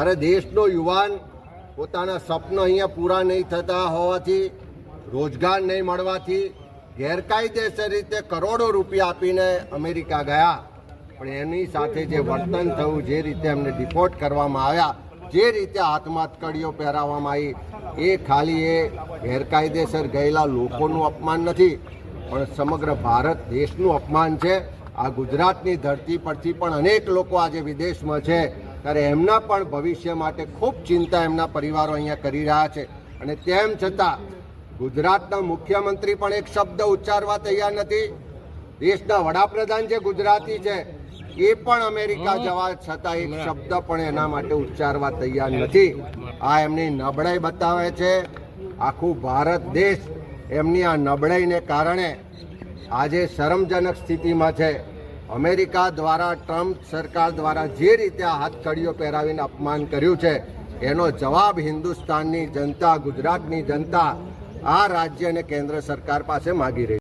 જ્યારે દેશનો યુવાન પોતાના સપનો અહીંયા પૂરા નહીં થતા હોવાથી, રોજગાર નહીં મળવાથી ગેરકાયદેસર રીતે કરોડો રૂપિયા આપીને અમેરિકા ગયા. પણ એની સાથે જે વર્તન થયું, જે રીતે એમને ડિપોર્ટ કરવામાં આવ્યા, જે રીતે હાથમાં પહેરાવવામાં આવી, એ ખાલી એ ગેરકાયદેસર ગયેલા લોકોનું અપમાન નથી, પણ સમગ્ર ભારત દેશનું અપમાન છે. આ ગુજરાતની ધરતી પરથી પણ અનેક લોકો આજે વિદેશમાં છે. ત્યારે એમના પણ ભવિષ્ય માટે ખૂબ ચિંતા એમના પરિવારો અહીંયા કરી રહ્યા છે. અને તેમ છતાં, ગુજરાતના મુખ્યમંત્રી પણ એક શબ્દ ઉચ્ચારવા તૈયાર નથી. દેશના વડાપ્રધાન જે ગુજરાતી છે, એ પણ અમેરિકા જવા છતાં એક શબ્દ પણ એના માટે ઉચ્ચારવા તૈયાર નથી. આ એમની નબળાઈ બતાવે છે. આખું ભારત દેશ એમની આ નબળાઈને કારણે આજે શરમજનક સ્થિતિમાં છે. અમેરિકા દ્વારા, ટ્રમ્પ સરકાર દ્વારા જે રીતે આ હાથકડીઓ પહેરાવીને અપમાન કર્યું છે, એનો જવાબ હિન્દુસ્તાનની જનતા, ગુજરાતની જનતા આ રાજ્ય અને કેન્દ્ર સરકાર પાસે માગી રહી